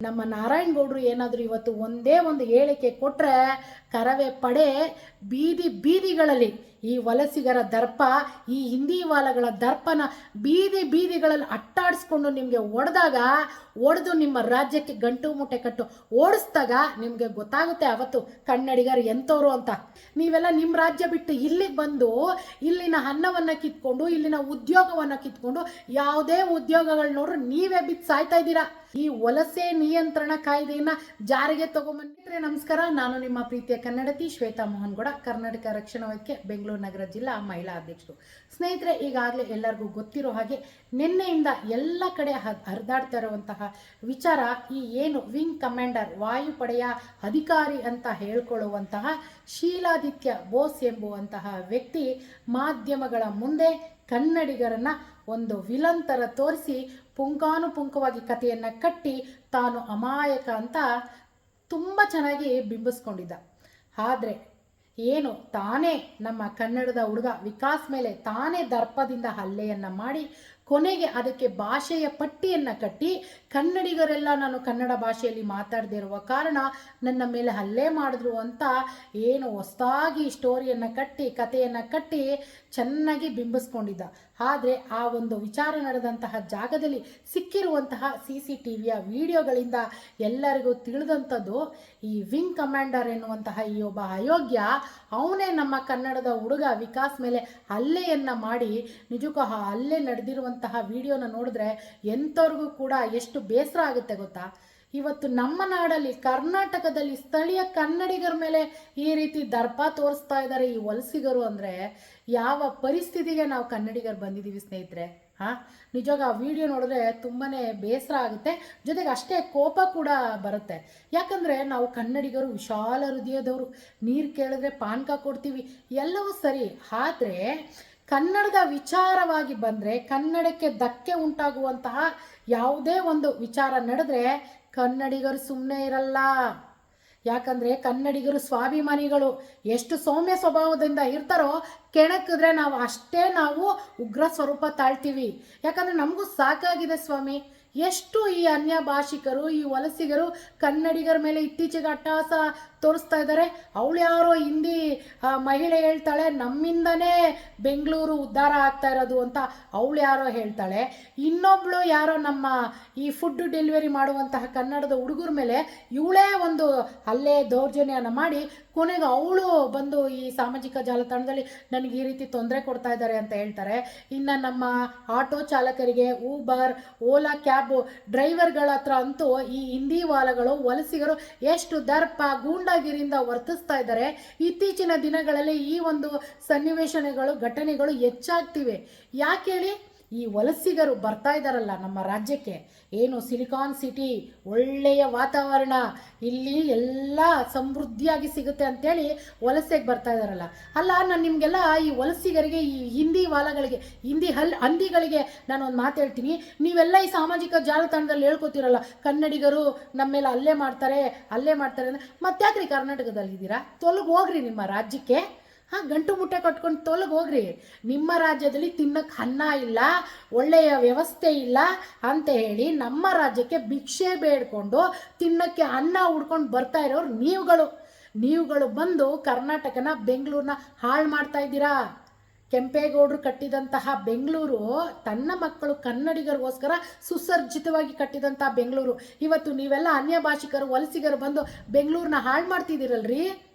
ನಮ್ಮ ನಾರಾಯಣ ಗೌಡ್ರು ಏನಾದರೂ ಇವತ್ತು ಒಂದೇ ಒಂದು ಹೇಳಿಕೆ ಕೊಟ್ಟರೆ ಕರವೇ ಪಡೆ ಬೀದಿ ಬೀದಿಗಳಲ್ಲಿ ಈ ವಲಸಿಗರ ದರ್ಪ, ಈ ಹಿಂದಿ ವಾಲಗಳ ದರ್ಪನ ಬೀದಿ ಬೀದಿಗಳಲ್ಲಿ ಅಟ್ಟಾಡಿಸ್ಕೊಂಡು ನಿಮಗೆ ಒಡೆದಾಗ, ಒಡೆದು ನಿಮ್ಮ ರಾಜ್ಯಕ್ಕೆ ಗಂಟು ಮೂಟೆ ಕಟ್ಟು ಓಡಿಸ್ದಾಗ ನಿಮಗೆ ಗೊತ್ತಾಗುತ್ತೆ ಅವತ್ತು ಕನ್ನಡಿಗರು ಎಂಥವ್ರು ಅಂತ. ನೀವೆಲ್ಲ ನಿಮ್ಮ ರಾಜ್ಯ ಬಿಟ್ಟು ಇಲ್ಲಿಗೆ ಬಂದು ಇಲ್ಲಿನ ಅನ್ನವನ್ನು ಕಿತ್ಕೊಂಡು, ಇಲ್ಲಿನ ಉದ್ಯೋಗವನ್ನು ಕಿತ್ಕೊಂಡು ಯಾವುದೇ ಉದ್ಯೋಗಗಳು ನೋಡ್ರು ನೀವೇ ಬಿದ್ದು ಸಾಯ್ತಾ ಇದ್ದೀರಾ? ಈ ವಲಸೆ ನಿಯಂತ್ರಣ ಕಾಯ್ದೆಯನ್ನ ಜಾರಿಗೆ ತಗೊಂಬಂದಿದ್ರೆ ನಮಸ್ಕಾರ. ನಾನು ನಿಮ್ಮ ಪ್ರೀತಿಯ ಕನ್ನಡತಿ ಶ್ವೇತಾ ಮೋಹನ್ ಗೌಡ ಕರ್ನಾಟಕ ರಕ್ಷಣಾ ವೈದ್ಯಕ್ಕೆ ಬೆಂಗಳೂರು. ನಗರ ಜಿಲ್ಲಾ ಮಹಿಳಾ ಅಧ್ಯಕ್ಷರು. ಸ್ನೇಹಿತರೆ, ಈಗಾಗಲೇ ಎಲ್ಲರಿಗೂ ಗೊತ್ತಿರೋ ಹಾಗೆ ನಿನ್ನೆಯಿಂದ ಎಲ್ಲ ಕಡೆ ಹರಿದಾಡ್ತಾ ಇರುವಂತಹ ವಿಚಾರ ಈ ಏನು ವಿಂಗ್ ಕಮಾಂಡರ್, ವಾಯುಪಡೆಯ ಅಧಿಕಾರಿ ಅಂತ ಹೇಳ್ಕೊಳ್ಳುವಂತಹ ಶೀಲಾದಿತ್ಯ ಬೋಸ್ ಎಂಬುವಂತಹ ವ್ಯಕ್ತಿ ಮಾಧ್ಯಮಗಳ ಮುಂದೆ ಕನ್ನಡಿಗರನ್ನ ಒಂದು ವಿಲಂತರ ತೋರಿಸಿ ಪುಂಕಾನುಪುಂಕವಾಗಿ ಕಥೆಯನ್ನ ಕಟ್ಟಿ ತಾನು ಅಮಾಯಕ ಅಂತ ತುಂಬ ಚೆನ್ನಾಗಿ ಬಿಂಬಿಸ್ಕೊಂಡಿದ್ದ. ಆದರೆ ಏನು? ತಾನೇ ನಮ್ಮ ಕನ್ನಡದ ಹುಡುಗ. ವಿಕಾಸ್ ಮೇಲೆ ತಾನೇ ದರ್ಪದಿಂದ ಹಲ್ಲೆಯನ್ನು ಮಾಡಿ, ಕೊನೆಗೆ ಅದಕ್ಕೆ ಭಾಷೆಯ ಪಟ್ಟಿಯನ್ನು ಕಟ್ಟಿ, ಕನ್ನಡಿಗರೆಲ್ಲ ನಾನು ಕನ್ನಡ ಭಾಷೆಯಲ್ಲಿ ಮಾತಾಡದೇ ಇರುವ ಕಾರಣ ನನ್ನ ಮೇಲೆ ಹಲ್ಲೆ ಮಾಡಿದ್ರು ಅಂತ ಏನು ಹೊಸದಾಗಿ ಸ್ಟೋರಿಯನ್ನು ಕಟ್ಟಿ, ಕಥೆಯನ್ನು ಕಟ್ಟಿ ಚೆನ್ನಾಗಿ ಬಿಂಬಿಸ್ಕೊಂಡಿದ್ದ. ಆದರೆ ಆ ಒಂದು ವಿಚಾರ ನಡೆದಂತಹ ಜಾಗದಲ್ಲಿ ಸಿಕ್ಕಿರುವಂತಹ ಸಿ ಸಿ ಟಿ ವಿಯ ವಿಡಿಯೋಗಳಿಂದ ಎಲ್ಲರಿಗೂ ತಿಳಿದಂಥದ್ದು, ಈ ವಿಂಗ್ ಕಮಾಂಡರ್ ಎನ್ನುವಂತಹ ಈ ಒಬ್ಬ ಅಯೋಗ್ಯ, ಅವನೇ ನಮ್ಮ ಕನ್ನಡದ ಹುಡುಗ ವಿಕಾಸ್ ಮೇಲೆ ಹಲ್ಲೆಯನ್ನು ಮಾಡಿ, ನಿಜಕ್ಕೂ ಆ ಹಲ್ಲೆ ನಡೆದಿರುವಂತಹ ವಿಡಿಯೋನ ನೋಡಿದ್ರೆ ಎಂಥವ್ರಿಗೂ ಕೂಡ ಎಷ್ಟು ಬೇಸರ ಆಗುತ್ತೆ ಗೊತ್ತಾ? ಇವತ್ತು ನಮ್ಮ ನಾಡಲ್ಲಿ, ಕರ್ನಾಟಕದಲ್ಲಿ ಸ್ಥಳೀಯ ಕನ್ನಡಿಗರ ಮೇಲೆ ಈ ರೀತಿ ದರ್ಪ ತೋರಿಸ್ತಾ ಇದ್ದಾರೆ ಈ ವಲಸಿಗರು ಅಂದರೆ, ಯಾವ ಪರಿಸ್ಥಿತಿಗೆ ನಾವು ಕನ್ನಡಿಗರು ಬಂದಿದ್ದೀವಿ ಸ್ನೇಹಿತರೆ, ಹಾಂ? ನಿಜವಾಗ ಆ ವಿಡಿಯೋ ನೋಡಿದ್ರೆ ತುಂಬಾ ಬೇಸರ ಆಗುತ್ತೆ. ಜೊತೆಗೆ ಅಷ್ಟೇ ಕೋಪ ಕೂಡ ಬರುತ್ತೆ. ಯಾಕಂದರೆ ನಾವು ಕನ್ನಡಿಗರು ವಿಶಾಲ ಹೃದಯದವರು. ನೀರು ಕೇಳಿದ್ರೆ ಪಾನಕ ಕೊಡ್ತೀವಿ. ಎಲ್ಲವೂ ಸರಿ. ಆದರೆ, ಕನ್ನಡದ ವಿಚಾರವಾಗಿ ಬಂದರೆ, ಕನ್ನಡಕ್ಕೆ ಧಕ್ಕೆ ಉಂಟಾಗುವಂತಹ ಯಾವುದೇ ಒಂದು ವಿಚಾರ ನಡೆದ್ರೆ ಕನ್ನಡಿಗರು ಸುಮ್ಮನೆ ಇರಲ್ಲ. ಯಾಕಂದರೆ ಕನ್ನಡಿಗರು ಸ್ವಾಭಿಮಾನಿಗಳು ಎಷ್ಟು ಸೌಮ್ಯ ಸ್ವಭಾವದಿಂದ ಇರ್ತಾರೋ ಕೆಣಕಿದ್ರೆ ನಾವು ಅಷ್ಟೇ ನಾವು ಉಗ್ರ ಸ್ವರೂಪ ತಾಳ್ತೀವಿ. ಯಾಕಂದರೆ ನಮಗೂ ಸಾಕಾಗಿದೆ ಸ್ವಾಮಿ. ಎಷ್ಟು ಈ ಅನ್ಯ ಭಾಷಿಕರು ಈ ವಲಸಿಗರು ಕನ್ನಡಿಗರ ಮೇಲೆ ಇತ್ತೀಚೆಗೆ ಅಟ್ಟಹಾಸ ತೋರಿಸ್ತಾ ಇದ್ದಾರೆ. ಅವಳು ಯಾರೋ ಹಿಂದಿ ಮಹಿಳೆ ಹೇಳ್ತಾಳೆ, ನಮ್ಮಿಂದನೇ ಬೆಂಗಳೂರು ಉದ್ಧಾರ ಆಗ್ತಾ ಇರೋದು ಅಂತ ಅವಳು ಯಾರೋ ಹೇಳ್ತಾಳೆ. ಇನ್ನೊಬ್ಳು ಯಾರೋ ನಮ್ಮ ಈ ಫುಡ್ ಡೆಲಿವರಿ ಮಾಡುವಂತಹ ಕನ್ನಡದ ಹುಡುಗರ ಮೇಲೆ ಇವಳೇ ಒಂದು ಅಲ್ಲೇ ದೌರ್ಜನ್ಯನ ಮಾಡಿ ಕೊನೆಗೆ ಅವಳು ಬಂದು ಈ ಸಾಮಾಜಿಕ ಜಾಲತಾಣದಲ್ಲಿ ನನಗೆ ಈ ರೀತಿ ತೊಂದರೆ ಕೊಡ್ತಾ ಇದ್ದಾರೆ ಅಂತ ಹೇಳ್ತಾರೆ. ಇನ್ನು ನಮ್ಮ ಆಟೋ ಚಾಲಕರಿಗೆ ಊಬರ್ ಓಲಾ ಕ್ಯಾಬ್ ಡ್ರೈವರ್ಗಳ ಹತ್ರ ಅಂತೂ ಈ ಹಿಂದಿ ವಾಲಗಳು, ವಲಸಿಗರು ಎಷ್ಟು ದರ್ಪ ಗೂಂಡಾಗಿರಿಯಿಂದ ವರ್ತಿಸ್ತಾ ಇದ್ದಾರೆ. ಇತ್ತೀಚಿನ ದಿನಗಳಲ್ಲಿ ಈ ಒಂದು ಸನ್ನಿವೇಶನಗಳು ಘಟನೆಗಳು ಹೆಚ್ಚಾಗ್ತಿವೆ. ಯಾಕೆ ಹೇಳಿ? ಈ ವಲಸಿಗರು ಬರ್ತಾ ಇದ್ದಾರಲ್ಲ ನಮ್ಮ ರಾಜ್ಯಕ್ಕೆ. ಏನು ಸಿಲಿಕಾನ್ ಸಿಟಿ ಒಳ್ಳೆಯ ವಾತಾವರಣ, ಇಲ್ಲಿ ಎಲ್ಲ ಸಮೃದ್ಧಿಯಾಗಿ ಸಿಗುತ್ತೆ ಅಂತೇಳಿ ವಲಸೆಗೆ ಬರ್ತಾ ಇದ್ದಾರಲ್ಲ ಅಲ್ಲ, ನಾನು ನಿಮಗೆಲ್ಲ ಈ ವಲಸಿಗರಿಗೆ, ಈ ಹಿಂದಿ ವಾಲಗಳಿಗೆ, ಹಿಂದಿ ಹಲ್, ಹಂದಿಗಳಿಗೆ ನಾನು ಒಂದು ಮಾತು ಹೇಳ್ತೀನಿ. ನೀವೆಲ್ಲ ಈ ಸಾಮಾಜಿಕ ಜಾಲತಾಣದಲ್ಲಿ ಹೇಳ್ಕೊತಿರಲ್ಲ, ಕನ್ನಡಿಗರು ನಮ್ಮ ಮೇಲೆ ಅಲ್ಲೇ ಮಾಡ್ತಾರೆ ಅಲ್ಲೇ ಮಾಡ್ತಾರೆ ಅಂದರೆ ಮತ್ತ್ಯಾಕ್ರಿ ಕರ್ನಾಟಕದಲ್ಲಿದ್ದೀರಾ? ತೊಲಗಿ ಹೋಗ್ರಿ ನಿಮ್ಮ ರಾಜ್ಯಕ್ಕೆ. ಹಾಂ, ಗಂಟು ಮುಟ್ಟೆ ಕಟ್ಕೊಂಡು ತೊಲಗಿ ಹೋಗ್ರಿ. ನಿಮ್ಮ ರಾಜ್ಯದಲ್ಲಿ ತಿನ್ನಕ್ಕೆ ಅನ್ನ ಇಲ್ಲ, ಒಳ್ಳೆಯ ವ್ಯವಸ್ಥೆ ಇಲ್ಲ ಅಂತ ಹೇಳಿ ನಮ್ಮ ರಾಜ್ಯಕ್ಕೆ ಭಿಕ್ಷೆ ಬೇಡ್ಕೊಂಡು ತಿನ್ನಕ್ಕೆ ಅನ್ನ ಉಡ್ಕೊಂಡು ಬರ್ತಾ ಇರೋರು ನೀವುಗಳು. ನೀವುಗಳು ಬಂದು ಕರ್ನಾಟಕನ ಬೆಂಗಳೂರನ್ನ ಹಾಳು ಮಾಡ್ತಾ ಇದ್ದೀರಾ? ಕೆಂಪೇಗೌಡರು ಕಟ್ಟಿದಂತಹ ಬೆಂಗಳೂರು ತನ್ನ ಮಕ್ಕಳು ಕನ್ನಡಿಗರಿಗೋಸ್ಕರ ಸುಸರ್ಜಿತವಾಗಿ ಕಟ್ಟಿದಂತಹ ಬೆಂಗಳೂರು. ಇವತ್ತು ನೀವೆಲ್ಲ ಅನ್ಯ ಭಾಷಿಕರು ವಲಸಿಗರು ಬಂದು ಬೆಂಗಳೂರನ್ನ ಹಾಳು ಮಾಡ್ತಿದ್ದೀರಲ್ರಿ?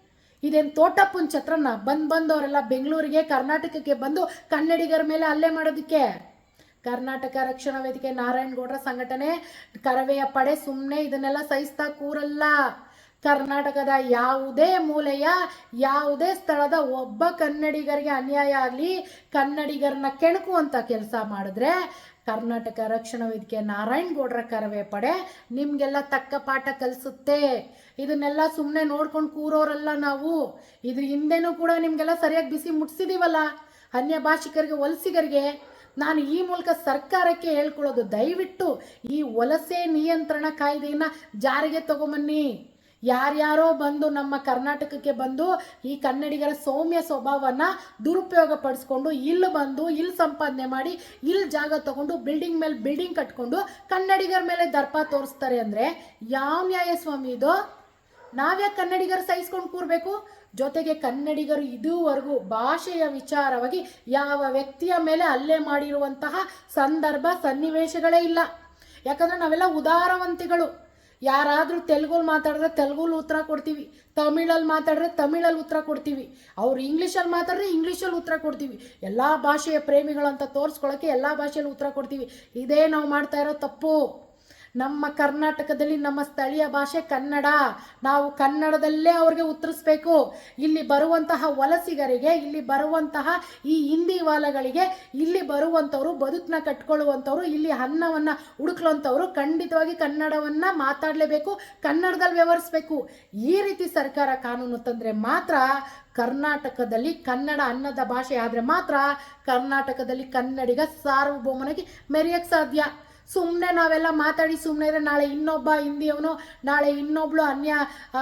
ಇದೇನು ತೋಟಪ್ಪನ ಛತ್ರನ? ಬಂದು ಬಂದವರೆಲ್ಲ ಬೆಂಗಳೂರಿಗೆ, ಕರ್ನಾಟಕಕ್ಕೆ ಬಂದು ಕನ್ನಡಿಗರ ಮೇಲೆ ಹಲ್ಲೆ ಮಾಡೋದಕ್ಕೆ? ಕರ್ನಾಟಕ ರಕ್ಷಣಾ ವೇದಿಕೆ ನಾರಾಯಣಗೌಡರ ಸಂಘಟನೆ, ಕರವೆಯ ಪಡೆ ಸುಮ್ಮನೆ ಇದನ್ನೆಲ್ಲ ಸಹಿಸ್ತಾ ಕೂರಲ್ಲ. ಕರ್ನಾಟಕದ ಯಾವುದೇ ಮೂಲೆಯ, ಯಾವುದೇ ಸ್ಥಳದ ಒಬ್ಬ ಕನ್ನಡಿಗರಿಗೆ ಅನ್ಯಾಯ ಆಗಲಿ, ಕನ್ನಡಿಗರನ್ನ ಕೆಣಕುವಂಥ ಕೆಲಸ ಮಾಡಿದ್ರೆ ಕರ್ನಾಟಕ ರಕ್ಷಣಾ ವೇದಿಕೆ ನಾರಾಯಣಗೌಡರ ಕರವೇ ಪಡೆ, ನಿಮಗೆಲ್ಲ ತಕ್ಕ ಪಾಠ ಕಲಿಸುತ್ತೆ. ಇದನ್ನೆಲ್ಲ ಸುಮ್ಮನೆ ನೋಡ್ಕೊಂಡು ಕೂರೋರಲ್ಲ ನಾವು. ಇದ್ರ ಹಿಂದೆನೂ ಕೂಡ ನಿಮಗೆಲ್ಲ ಸರಿಯಾಗಿ ಬಿಸಿ ಮುಟ್ಸಿದೀವಲ್ಲ? ಅನ್ಯ ಭಾಷಿಕರಿಗೆ, ವಲಸಿಗರಿಗೆ. ನಾನು ಈ ಮೂಲಕ ಸರ್ಕಾರಕ್ಕೆ ಹೇಳ್ಕೊಳ್ಳೋದು ದಯವಿಟ್ಟು ಈ ವಲಸೆ ನಿಯಂತ್ರಣ ಕಾಯ್ದೆಯನ್ನು ಜಾರಿಗೆ ತಗೊಂಬನ್ನಿ. ಯಾರ್ಯಾರೋ ಬಂದು ನಮ್ಮ ಕರ್ನಾಟಕಕ್ಕೆ ಬಂದು ಈ ಕನ್ನಡಿಗರ ಸೌಮ್ಯ ಸ್ವಭಾವನ ದುರುಪಯೋಗ ಪಡಿಸ್ಕೊಂಡು ಇಲ್ಲಿ ಬಂದು, ಇಲ್ಲಿ ಸಂಪಾದನೆ ಮಾಡಿ, ಇಲ್ಲಿ ಜಾಗ ತಗೊಂಡು ಬಿಲ್ಡಿಂಗ್ ಮೇಲೆ ಬಿಲ್ಡಿಂಗ್ ಕಟ್ಕೊಂಡು ಕನ್ನಡಿಗರ ಮೇಲೆ ದರ್ಪ ತೋರಿಸ್ತಾರೆ ಅಂದರೆ ಯಾವ ನ್ಯಾಯ ಸ್ವಾಮಿ ಇದು? ನಾವ್ಯಾಕೆ ಕನ್ನಡಿಗರು ಸಹಿಸ್ಕೊಂಡು ಕೂರಬೇಕು? ಜೊತೆಗೆ ಕನ್ನಡಿಗರು ಇದುವರೆಗೂ ಭಾಷೆಯ ವಿಚಾರವಾಗಿ ಯಾವ ವ್ಯಕ್ತಿಯ ಮೇಲೆ ಹಲ್ಲೆ ಮಾಡಿರುವಂತಹ ಸಂದರ್ಭ ಸನ್ನಿವೇಶಗಳೇ ಇಲ್ಲ. ಯಾಕಂದ್ರೆ ನಾವೆಲ್ಲ ಉದಾರವಂತಿಗಳು. ಯಾರಾದರೂ ತೆಲುಗಲ್ಲಿ ಮಾತಾಡಿದ್ರೆ ತೆಲುಗಲ್ಲಿ ಉತ್ತರ ಕೊಡ್ತೀವಿ, ತಮಿಳಲ್ಲಿ ಮಾತಾಡಿದ್ರೆ ತಮಿಳಲ್ಲಿ ಉತ್ತರ ಕೊಡ್ತೀವಿ. ಅವ್ರು ಇಂಗ್ಲೀಷಲ್ಲಿ ಮಾತಾಡಿದ್ರೆ ಇಂಗ್ಲೀಷಲ್ಲಿ ಉತ್ತರ ಕೊಡ್ತೀವಿ. ಎಲ್ಲ ಭಾಷೆಯ ಪ್ರೇಮಿಗಳಂತ ತೋರಿಸ್ಕೊಳ್ಳೋಕ್ಕೆ ಎಲ್ಲ ಭಾಷೆಯಲ್ಲಿ ಉತ್ತರ ಕೊಡ್ತೀವಿ. ಇದೇ ನಾವು ಮಾಡ್ತಾ ಇರೋ ತಪ್ಪು. ನಮ್ಮ ಕರ್ನಾಟಕದಲ್ಲಿ ನಮ್ಮ ಸ್ಥಳೀಯ ಭಾಷೆ ಕನ್ನಡ. ನಾವು ಕನ್ನಡದಲ್ಲೇ ಅವ್ರಿಗೆ ಉತ್ತರಿಸ್ಬೇಕು. ಇಲ್ಲಿ ಬರುವಂತಹ ವಲಸಿಗರಿಗೆ, ಇಲ್ಲಿ ಬರುವಂತಹ ಈ ಹಿಂದಿ ವಾಲಗಳಿಗೆ, ಇಲ್ಲಿ ಬರುವಂಥವ್ರು, ಬದುಕನ್ನ ಕಟ್ಕೊಳ್ಳುವಂಥವ್ರು, ಇಲ್ಲಿ ಅನ್ನವನ್ನು ಹುಡುಕ್ಲುವಂಥವ್ರು ಖಂಡಿತವಾಗಿ ಕನ್ನಡವನ್ನು ಮಾತಾಡಲೇಬೇಕು ಕನ್ನಡದಲ್ಲಿ ವ್ಯವಹರಿಸ್ಬೇಕು. ಈ ರೀತಿ ಸರ್ಕಾರ ಕಾನೂನು ತಂದರೆ ಮಾತ್ರ ಕರ್ನಾಟಕದಲ್ಲಿ ಕನ್ನಡ ಅನ್ನದ ಭಾಷೆ ಆದರೆ ಮಾತ್ರ ಕರ್ನಾಟಕದಲ್ಲಿ ಕನ್ನಡಿಗ ಸಾರ್ವಭೌಮನಾಗಿ ಮೆರೆಯಕ್ಕೆ ಸಾಧ್ಯ. ಸುಮ್ಮನೆ ನಾವೆಲ್ಲ ಮಾತಾಡಿ ಸುಮ್ಮನೆ ಇದ್ರೆ ನಾಳೆ ಇನ್ನೊಬ್ಬ ಹಿಂದಿಯವನು, ನಾಳೆ ಇನ್ನೊಬ್ಳು ಅನ್ಯ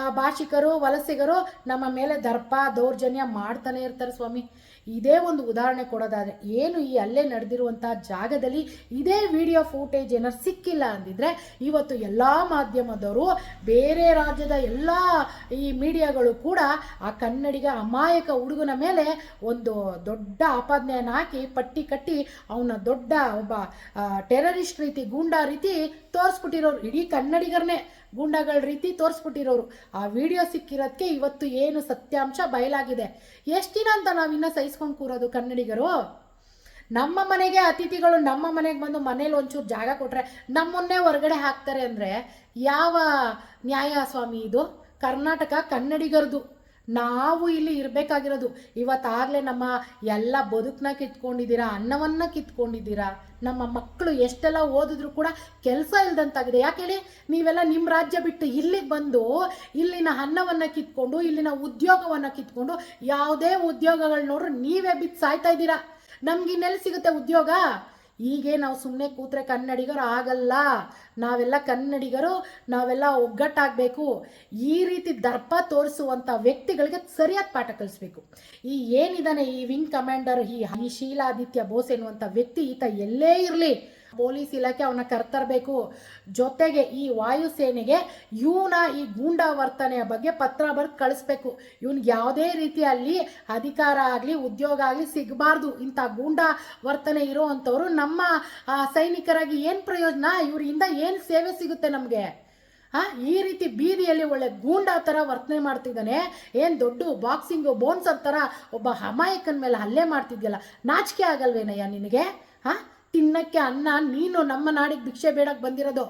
ಭಾಷಿಕರು, ವಲಸಿಗರು ನಮ್ಮ ಮೇಲೆ ದರ್ಪ, ದೌರ್ಜನ್ಯ ಮಾಡ್ತಾನೆ ಇರ್ತಾರೆ ಸ್ವಾಮಿ. ಇದೇ ಒಂದು ಉದಾಹರಣೆ ಕೊಡೋದಾದ್ರೆ, ಏನು ಈ ಅಲ್ಲೇ ನಡೆದಿರುವಂಥ ಜಾಗದಲ್ಲಿ ಇದೇ ವಿಡಿಯೋ ಫೂಟೇಜ್ ಏನಾರು ಸಿಕ್ಕಿಲ್ಲ ಅಂದಿದ್ರೆ, ಇವತ್ತು ಎಲ್ಲ ಮಾಧ್ಯಮದವರು, ಬೇರೆ ರಾಜ್ಯದ ಎಲ್ಲ ಈ ಮೀಡಿಯಾಗಳು ಕೂಡ ಆ ಕನ್ನಡಿಗ ಅಮಾಯಕ ಹುಡುಗನ ಮೇಲೆ ಒಂದು ದೊಡ್ಡ ಆಪಾದನೆಯನ್ನು ಹಾಕಿ, ಪಟ್ಟಿ ಕಟ್ಟಿ ಅವನ ದೊಡ್ಡ ಒಬ್ಬ ಟೆರರಿಸ್ಟ್ ರೀತಿ, ಗೂಂಡಾ ರೀತಿ ತೋರಿಸ್ಬಿಟ್ಟಿರೋರು ಇಡೀ ಕನ್ನಡಿಗರನ್ನೇ ಗೂಂಡಾಗಳ ರೀತಿ ತೋರಿಸ್ಬಿಟ್ಟಿರೋರು. ಆ ವಿಡಿಯೋ ಸಿಕ್ಕಿರೋದಕ್ಕೆ ಇವತ್ತು ಏನು ಸತ್ಯಾಂಶ ಬಯಲಾಗಿದೆ? ಎಷ್ಟು ದಿನ ಅಂತ ನಾವಿನ್ನ ಸಹಿಸ್ಕೊಂಡು ಕೂರೋದು ಕನ್ನಡಿಗರು? ನಮ್ಮ ಮನೆಗೆ ಅತಿಥಿಗಳು ನಮ್ಮ ಮನೆಗೆ ಬಂದು ಮನೇಲಿ ಒಂಚೂರು ಜಾಗ ಕೊಟ್ಟರೆ ನಮ್ಮನ್ನೇ ಹೊರಗಡೆ ಹಾಕ್ತಾರೆ ಅಂದರೆ ಯಾವ ನ್ಯಾಯ ಸ್ವಾಮಿ ಇದು? ಕರ್ನಾಟಕ ಕನ್ನಡಿಗರದು. ನಾವು ಇಲ್ಲಿ ಇರಬೇಕಾಗಿರೋದು, ಇವತ್ತಾಗಲೇ ನಮ್ಮ ಎಲ್ಲ ಬದುಕನ್ನ ಕಿತ್ಕೊಂಡಿದ್ದೀರಾ, ಅನ್ನವನ್ನು ಕಿತ್ಕೊಂಡಿದ್ದೀರಾ, ನಮ್ಮ ಮಕ್ಕಳು ಎಷ್ಟೆಲ್ಲ ಓದಿದ್ರು ಕೂಡ ಕೆಲಸ ಇಲ್ದಂತಾಗಿದೆ, ಯಾಕೆ ಹೇಳಿ? ನೀವೆಲ್ಲ ನಿಮ್ಮ ರಾಜ್ಯ ಬಿಟ್ಟು ಇಲ್ಲಿಗೆ ಬಂದು, ಇಲ್ಲಿನ ಅನ್ನವನ್ನು ಕಿತ್ಕೊಂಡು, ಇಲ್ಲಿನ ಉದ್ಯೋಗವನ್ನು ಕಿತ್ಕೊಂಡು, ಯಾವುದೇ ಉದ್ಯೋಗಗಳು ನೋಡ್ರಿ ನೀವೇ ಬಿದ್ದು ಸಾಯ್ತಾ ಇದ್ದೀರಾ? ನಮ್ಗೆ ಇನ್ನೆಲ್ಲಿ ಸಿಗುತ್ತೆ ಉದ್ಯೋಗ? ಹೀಗೆ ನಾವು ಸುಮ್ಮನೆ ಕೂತ್ರೆ ಕನ್ನಡಿಗರು ಆಗಲ್ಲ. ನಾವೆಲ್ಲ ಕನ್ನಡಿಗರು, ನಾವೆಲ್ಲ ಒಗ್ಗಟ್ಟಾಗಬೇಕು. ಈ ರೀತಿ ದರ್ಪ ತೋರಿಸುವಂಥ ವ್ಯಕ್ತಿಗಳಿಗೆ ಸರಿಯಾದ ಪಾಠ ಕಲಿಸ್ಬೇಕು. ಈ ಏನಿದಾನೆ ಈ ವಿಂಗ್ ಕಮಾಂಡರ್, ಈ ಶೀಲಾದಿತ್ಯ ಬೋಸ್ ಎನ್ನುವಂಥ ವ್ಯಕ್ತಿ ಈತ ಎಲ್ಲೇ ಇರಲಿ. ಪೊಲೀಸ್ ಇಲಾಖೆ ಅವನ್ನ ಕರ್ತರಬೇಕು. ಜೊತೆಗೆ ಈ ವಾಯುಸೇನೆಗೆ ಇವನ ಈ ಗೂಂಡಾ ವರ್ತನೆಯ ಬಗ್ಗೆ ಪತ್ರ ಬರೆದು ಕಳಿಸ್ಬೇಕು. ಇವನ್ಗೆ ಯಾವುದೇ ರೀತಿಯಲ್ಲಿ ಅಧಿಕಾರ ಆಗಲಿ, ಉದ್ಯೋಗ ಆಗಲಿ ಸಿಗಬಾರ್ದು. ಇಂಥ ಗೂಂಡಾ ವರ್ತನೆ ಇರೋ ಅಂಥವ್ರು ನಮ್ಮ ಸೈನಿಕರಾಗಿ ಏನು ಪ್ರಯೋಜನ? ಇವರಿಂದ ಏನು ಸೇವೆ ಸಿಗುತ್ತೆ ನಮಗೆ? ಆ, ಈ ರೀತಿ ಬೀದಿಯಲ್ಲಿ ಒಳ್ಳೆ ಗೂಂಡಾ ಥರ ವರ್ತನೆ ಮಾಡ್ತಿದ್ದಾನೆ. ಏನು ದೊಡ್ಡ ಬಾಕ್ಸಿಂಗು ಬೋನ್ಸರ್ ಥರ ಒಬ್ಬ ಹಮಾಯಕನ ಮೇಲೆ ಹಲ್ಲೆ ಮಾಡ್ತಿದ್ಯಲ್ಲ. ನಾಚಿಕೆ ಆಗಲ್ವೇನಯ್ಯ ನಿನಗೆ? ಹಾಂ ತಿನ್ನಕ್ಕೆ ಅನ್ನ, ನೀನು ನಮ್ಮ ನಾಡಿಗೆ ಭಿಕ್ಷೆ ಬೇಡಕ್ಕೆ ಬಂದಿರೋದು.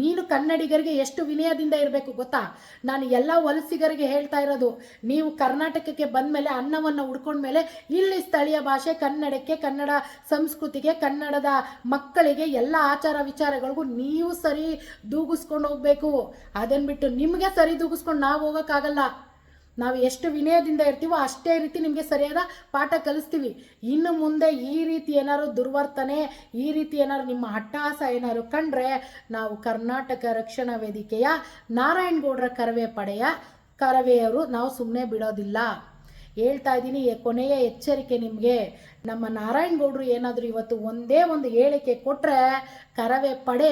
ನೀನು ಕನ್ನಡಿಗರಿಗೆ ಎಷ್ಟು ವಿನಯದಿಂದ ಇರಬೇಕು ಗೊತ್ತಾ? ನಾನು ಎಲ್ಲ ವಲಸಿಗರಿಗೆ ಹೇಳ್ತಾ ಇರೋದು, ನೀವು ಕರ್ನಾಟಕಕ್ಕೆ ಬಂದಮೇಲೆ ಅನ್ನವನ್ನು ಹುಡ್ಕೊಂಡ್ಮೇಲೆ ಇಲ್ಲಿ ಸ್ಥಳೀಯ ಭಾಷೆ ಕನ್ನಡಕ್ಕೆ, ಕನ್ನಡ ಸಂಸ್ಕೃತಿಗೆ, ಕನ್ನಡದ ಮಕ್ಕಳಿಗೆ ಎಲ್ಲ ಆಚಾರ ವಿಚಾರಗಳಿಗೂ ನೀವು ಸರಿ ದೂಗಿಸ್ಕೊಂಡು ಹೋಗಬೇಕು. ಅದನ್ನು ಬಿಟ್ಟು ನಿಮಗೆ ಸರಿ ದೂಗಿಸ್ಕೊಂಡು ನಾವು ಹೋಗೋಕ್ಕಾಗಲ್ಲ. ನಾವು ಎಷ್ಟು ವಿನಯದಿಂದ ಇರ್ತೀವೋ ಅಷ್ಟೇ ರೀತಿ ನಿಮಗೆ ಸರಿಯಾದ ಪಾಠ ಕಲಿಸ್ತೀವಿ. ಇನ್ನು ಮುಂದೆ ಈ ರೀತಿ ಏನಾದ್ರು ದುರ್ವರ್ತನೆ, ಈ ರೀತಿ ಏನಾದ್ರು ನಿಮ್ಮ ಅಟ್ಟಹಾಸ ಏನಾದ್ರು ಕಂಡ್ರೆ ನಾವು ಕರ್ನಾಟಕ ರಕ್ಷಣಾ ವೇದಿಕೆಯ ನಾರಾಯಣಗೌಡರ ಕರವೇ ಪಡೆಯ ಕರವೆಯವರು ನಾವು ಸುಮ್ಮನೆ ಬಿಡೋದಿಲ್ಲ. ಹೇಳ್ತಾ ಇದ್ದೀನಿ ಕೊನೆಯ ಎಚ್ಚರಿಕೆ ನಿಮಗೆ. ನಮ್ಮ ನಾರಾಯಣಗೌಡರು ಏನಾದರೂ ಇವತ್ತು ಒಂದೇ ಒಂದು ಹೇಳಿಕೆ ಕೊಟ್ಟರೆ ಕರವೇ ಪಡೆ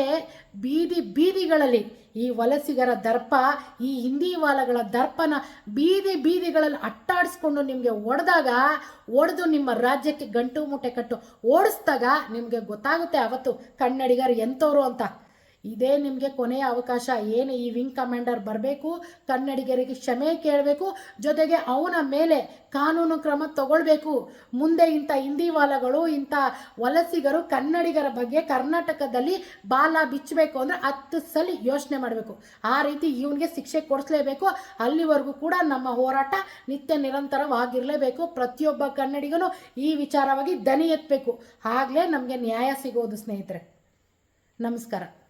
ಬೀದಿ ಬೀದಿಗಳಲ್ಲಿ, ಈ ವಲಸಿಗರ ದರ್ಪ, ಈ ಹಿಂದಿ ವಾಲಗಳ ದರ್ಪನ ಬೀದಿ ಬೀದಿಗಳಲ್ಲಿ ಅಟ್ಟಾಡಿಸ್ಕೊಂಡು ನಿಮಗೆ ಒಡೆದಾಗ, ಒಡೆದು ನಿಮ್ಮ ರಾಜ್ಯಕ್ಕೆ ಗಂಟು ಮೂಟೆ ಕಟ್ಟು ಓಡಿಸ್ದಾಗ ನಿಮಗೆ ಗೊತ್ತಾಗುತ್ತೆ ಅವತ್ತು ಕನ್ನಡಿಗರು ಎಂಥವ್ರು ಅಂತ. ಇದೇ ನಿಮಗೆ ಕೊನೆಯ ಅವಕಾಶ. ಏನು ಈ ವಿಂಗ್ ಕಮಾಂಡರ್ ಬರಬೇಕು, ಕನ್ನಡಿಗರಿಗೆ ಕ್ಷಮೆ ಕೇಳಬೇಕು, ಜೊತೆಗೆ ಅವನ ಮೇಲೆ ಕಾನೂನು ಕ್ರಮ ತಗೊಳ್ಬೇಕು. ಮುಂದೆ ಇಂಥ ಹಿಂದಿವಾಲಗಳು ಇಂಥ ವಲಸಿಗರು ಕನ್ನಡಿಗರ ಬಗ್ಗೆ ಕರ್ನಾಟಕದಲ್ಲಿ ಬಾಲ ಬಿಚ್ಚಬೇಕು ಅಂದರೆ ಹತ್ತು ಸಲ ಯೋಚನೆ ಮಾಡಬೇಕು. ಆ ರೀತಿ ಇವನಿಗೆ ಶಿಕ್ಷೆ ಕೊಡಿಸ್ಲೇಬೇಕು. ಅಲ್ಲಿವರೆಗೂ ಕೂಡ ನಮ್ಮ ಹೋರಾಟ ನಿತ್ಯ ನಿರಂತರವಾಗಿರಲೇಬೇಕು. ಪ್ರತಿಯೊಬ್ಬ ಕನ್ನಡಿಗನು ಈ ವಿಚಾರವಾಗಿ ದನಿ ಎತ್ತಬೇಕು ಆಗಲೇ ನಮಗೆ ನ್ಯಾಯ ಸಿಗೋದು ಸ್ನೇಹಿತರೆ. ನಮಸ್ಕಾರ.